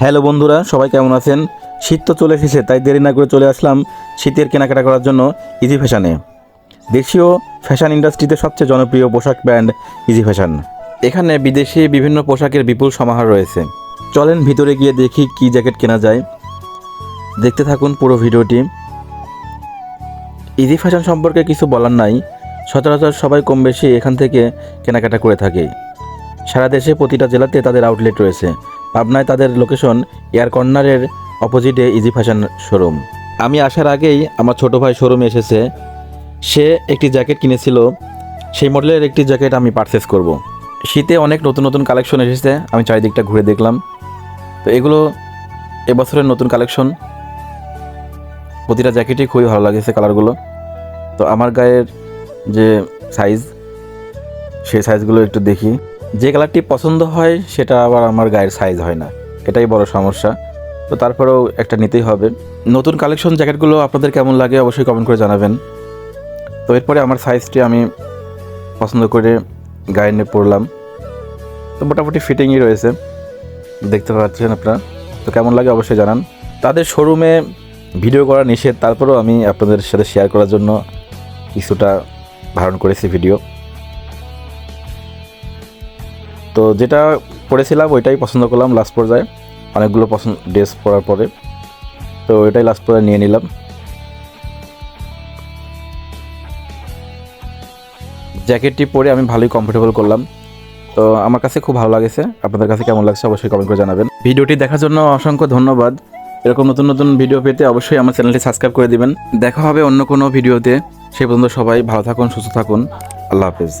Hello বন্ধুরা, সবাই কেমন আছেন? শীত তো চলে এসেছে, তাই দেরি না করে চলে আসলাম শীতের কেনাকাটা করার জন্য ইজি ফ্যাশনে দেশীয় ফ্যাশন ইন্ডাস্ট্রিতে সবচেয়ে জনপ্রিয় পোশাক ব্র্যান্ড ইজি ফ্যাশন এখানে বিদেশি বিভিন্ন পোশাকের বিপুল সমাহার রয়েছে। চলেন ভিতরে গিয়ে দেখি কি জ্যাকেট কেনা যায়। দেখতে থাকুন পুরো ভিডিওটি। ইজি ফ্যাশন সম্পর্কে কিছু বলার নাই, সচরাচর সবাই কম বেশি এখান থেকে কেনাকাটা করে থাকে। সারা দেশে প্রতিটা জেলাতে তাদের আউটলেট রয়েছে। পাবনায় তাদের লোকেশন এয়ার কর্নারের অপোজিটে ইজি ফ্যাশন শোরুম আমি আসার আগেই আমার ছোট ভাই শোরুমে এসেছে। সে একটি জ্যাকেট কিনেছিল। সেই মডেলের একটি জ্যাকেট আমি পারচেস করব। শীতে অনেক নতুন নতুন কালেকশন এসেছে। আমি চারিদিকটা ঘুরে দেখলাম। তো এগুলো এবছরের নতুন কালেকশন প্রতিটা জ্যাকেটই খুবই ভালো লাগেছে কালারগুলো তো আমার গায়ের যে সাইজ সেই সাইজগুলো একটু দেখি। যে কালারটি পছন্দ হয়, সেটা আবার আমার গায়ের সাইজ হয় না। এটাই বড় সমস্যা। তো তারপরেও একটা নিতেই হবে। নতুন কালেকশন জ্যাকেটগুলো আপনাদের কেমন লাগে অবশ্যই কমেন্ট করে জানাবেন। তো এরপরে আমার সাইজটি আমি পছন্দ করে গায়ে নিয়ে পরলাম। তো মোটামুটি ফিটিংই রয়েছে। দেখতে পাচ্ছেন আপনারা। তো কেমন লাগে অবশ্যই জানান। তাদের শোরুমে ভিডিও করা নিষেধ। তারপরেও আমি আপনাদের সাথে শেয়ার করার জন্য কিছুটা ধারণ করেছি ভিডিও তো যেটা পড়েছিলাম, ওইটাই পছন্দ করলাম লাস্ট পর্যায়ে। অনেকগুলো পছন্দ ড্রেস পরার পরে। তো ওইটাই লাস্ট পর্যায়ে নিয়ে নিলাম। জ্যাকেটটি পরে আমি ভালোই কমফোর্টেবল করলাম। তো আমার কাছে খুব ভালো লাগেছে। আপনাদের কাছে কেমন লাগছে অবশ্যই কমেন্ট করে জানাবেন। ভিডিওটি দেখার জন্য অসংখ্য ধন্যবাদ। এরকম নতুন নতুন ভিডিও পেতে অবশ্যই আমার চ্যানেলটি সাবস্ক্রাইব করে দিবেন। দেখা হবে অন্য কোনো ভিডিওতে সেই পর্যন্ত সবাই ভালো থাকুন, সুস্থ থাকুন। আল্লাহ হাফেজ।